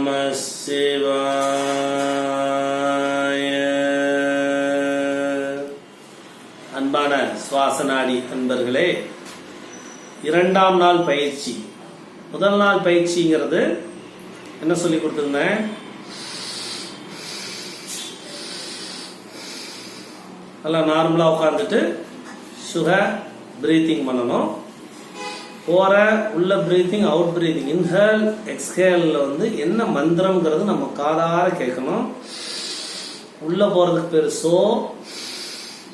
நம சிவாய அன்பான சுவாசநாடி அன்பர்களே இரண்டாம் நாள் பயிற்சி. முதல் நாள் பயிற்சிங்கிறது என்ன சொல்லி கொடுத்துருந்தேன்? நல்லா நார்மலாக உட்காந்துட்டு சுக பிரீத்திங் பண்ணணும். போகிற உள்ள ப்ரீத்திங் அவுட் பிரீத்திங் இன்ஹேல் எக்ஸ்ஹேலில் வந்து என்ன மந்திரம்ங்கிறது நம்ம காதார கேட்கணும். உள்ள போகிறதுக்கு பேர் சோ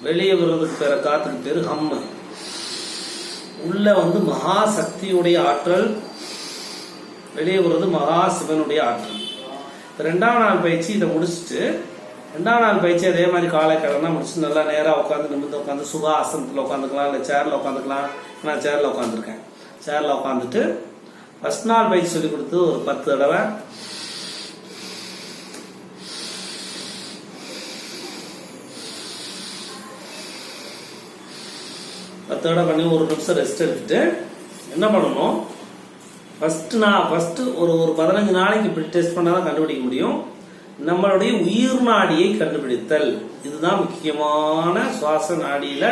வெளியே வர்றதுக்கு பேர் காத்துக்கு பேர் ஹம்மு உள்ள வந்து மகா சக்தியுடைய ஆற்றல் வெளியே வர்றது மகா சிவனுடைய ஆற்றல். இப்போ ரெண்டாம் நாள் பயிற்சி இதை முடிச்சுட்டு ரெண்டாம் நாள் பயிற்சி அதே மாதிரி காலை கிழமை முடிச்சு நல்லா நேராக உட்காந்து நிமிர்ந்து உட்காந்து சுக ஆசனத்தில் உட்காந்துக்கலாம் இல்லை சேரில் உட்காந்துக்கலாம் நான் சேரில் உட்காந்துருக்கேன் சேரில் உட்காந்துட்டு ஃபர்ஸ்ட் நாள் பயிற்சி சொல்லி கொடுத்து ஒரு பத்து தடவை. பத்து தடவை பண்ணி ஒரு நிமிஷம் ரெஸ்ட் எடுத்துட்டு என்ன பண்ணணும்? ஃபர்ஸ்ட் நான் ஃபர்ஸ்ட் ஒரு ஒரு பதினஞ்சு நாளைக்கு இப்படி டெஸ்ட் பண்ணால் தான் கண்டுபிடிக்க முடியும். நம்மளுடைய உயிர் நாடியை கண்டுபிடித்தல். இதுதான் முக்கியமான சுவாச நாடியில்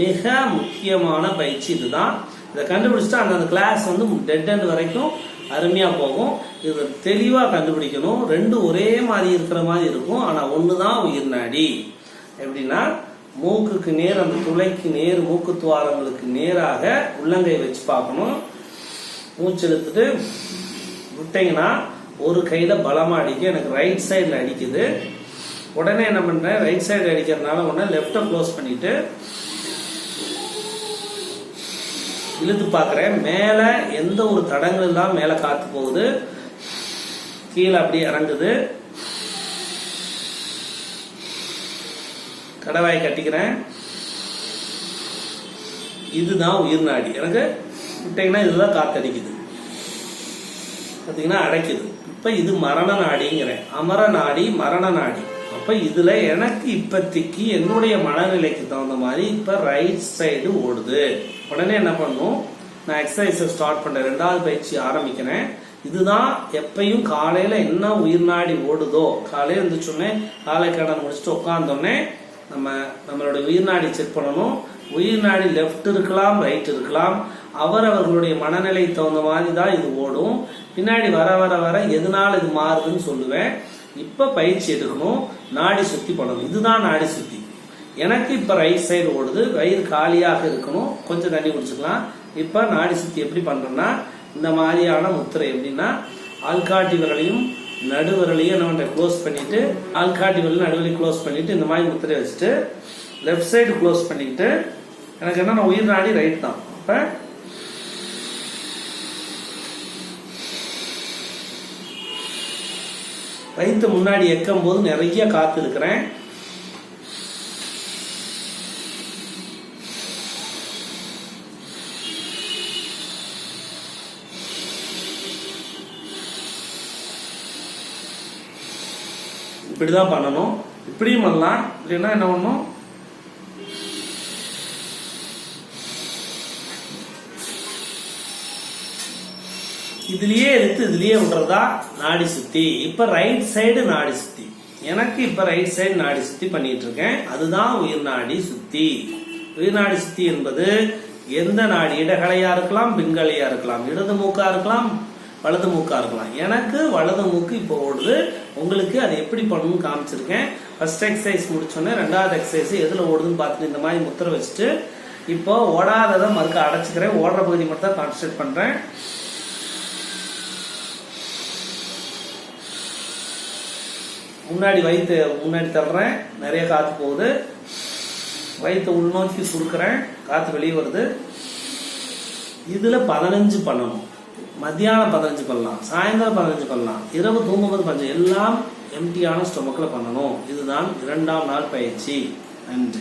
மிக முக்கியமான பயிற்சி. இதுதான் இதை கண்டுபிடிச்சிட்டா அந்த கிளாஸ் வந்து டெட் எண்ட் வரைக்கும் அருமையாக போகும். இது தெளிவாக கண்டுபிடிக்கணும். ரெண்டு ஒரே மாதிரி இருக்கிற மாதிரி இருக்கும். ஆனால் ஒன்று தான் உயிர் நாடி எப்படின்னா மூக்குக்கு நேர் அந்த துளைக்கு நேர் மூக்கு துவாரங்களுக்கு நேராக உள்ளங்கை வச்சு பார்க்கணும். மூச்சு இழுத்துட்டு விட்டீங்கன்னா ஒரு கையில் பலமாக அடிக்கும் எனக்கு ரைட் சைடில் அடிக்குது. உடனே என்ன பண்ணுறேன் ரைட் சைடு அடிக்கிறதுனால உடனே லெஃப்டை க்ளோஸ் பண்ணிவிட்டு இழுத்து பார்க்குறேன். மேலே எந்த ஒரு தடங்கள் இல்லாமல் மேலே காத்து போகுது. கீழே அப்படியே இறங்குது. கடவாயை கட்டிக்கிறேன். இதுதான் உயிர் நாடி. எனக்கு விட்டீங்கன்னா இதுதான் காத்தடிக்குது. பார்த்தீங்கன்னா அடைக்குது. இப்போ இது மரண நாடிங்கிறேன். அமர நாடி மரண நாடி. அப்போ இதில் எனக்கு இப்போதைக்கு என்னுடைய மனநிலைக்கு தகுந்த மாதிரி இப்போ ரைட் சைடு ஓடுது. உடனே என்ன பண்ணும்? நான் எக்ஸசைஸை ஸ்டார்ட் பண்ணுறேன் ரெண்டாவது பயிற்சி ஆரம்பிக்கிறேன். இதுதான் எப்பயும் காலையில் என்ன உயிர் நாடி ஓடுதோ காலையில் இருந்துச்சோடனே காலை கடன் முடிச்சுட்டு உட்காந்தோடனே நம்ம நம்மளோட உயிர் நாடி செக் பண்ணணும். உயிர் நாடி லெஃப்ட் இருக்கலாம் ரைட் இருக்கலாம். அவரவர்களுடைய மனநிலை தகுந்த மாதிரி தான் இது ஓடும். பின்னாடி வர வர வர எதனால இது மாறுதுன்னு சொல்லுவேன். இப்ப பயிற்சி எடுக்கணும். நாடி சுத்தி பண்ணணும். இதுதான் நாடி சுத்தி. எனக்கு இப்போ ரைட் சைடு ஓடுது வயிறு காலியாக இருக்கணும். கொஞ்சம் தண்ணி குடிச்சுக்கலாம். இப்போ நாடி சுத்தி எப்படி பண்ணுறேன்னா இந்த மாதிரியான முத்திரை எப்படின்னா ஆள்காட்டி விரலையும் நடுவிரலையும் என்ன க்ளோஸ் பண்ணிட்டு ஆள்காட்டி விரல் நடுவிலையும் க்ளோஸ் பண்ணிட்டு இந்த மாதிரி முத்திரை வச்சுட்டு லெஃப்ட் சைடு க்ளோஸ் பண்ணிக்கிட்டு எனக்கு என்ன நான் உயிர் நாடி ரைட் தான். அப்போ வயிற்று முன்னாடி எக்கும் போது நிறைய காத்து இருக்கிறேன். இப்படிதான் பண்ணணும். இப்படியும் பண்ணலாம். இல்லைன்னா என்ன பண்ணணும் இதுலயே எடுத்து இதுலயே விடுறதா? நாடி சுத்தி. இப்ப ரைட் சைடு நாடி சுத்தி. எனக்கு இப்ப ரைட் சைடு நாடி சுத்தி பண்ணிட்டு இருக்கேன் அதுதான் உயிர் நாடி சுத்தி. உயிர் நாடி சுத்தி என்பது எந்த நாடி இடகலையா இருக்கலாம் பின்கலையா இருக்கலாம் இடது மூக்கா இருக்கலாம் வலது மூக்காக இருக்கலாம். எனக்கு வலது மூக்கு இப்போ ஓடுது. உங்களுக்கு அது எப்படி பண்ணணும்னு காமிச்சிருக்கேன். ஃபர்ஸ்ட் எக்ஸசைஸ் முடிச்சோன்னே ரெண்டாவது எக்ஸசைஸ் எதில் ஓடுதுன்னு பார்த்துட்டு இந்த மாதிரி முத்திரை வச்சுட்டு இப்போ ஓடாததை மறுக்க அடைச்சிக்கிறேன். ஓடுற பகுதி மட்டும் தான் கான்சன்ட்ரேட் பண்ணுறேன் முன்னாடி வயிற்று முன்னாடி தள்ளுறேன். நிறைய காற்று போகுது. வயிற்று உள்நோக்கி சுருக்கிறேன். காற்று வெளியே வருது. இதில் பதினஞ்சு பண்ணணும். மத்தியானம் பதினஞ்சு பண்ணலாம் சாயந்தரம் பதினஞ்சு பண்ணலாம் இரவு தூங்கும்போது பஞ்சம் எல்லாம் எம்டியான ஸ்டொமக்கில் பண்ணணும். இதுதான் இரண்டாம் நாள் பயிற்சி. நன்றி.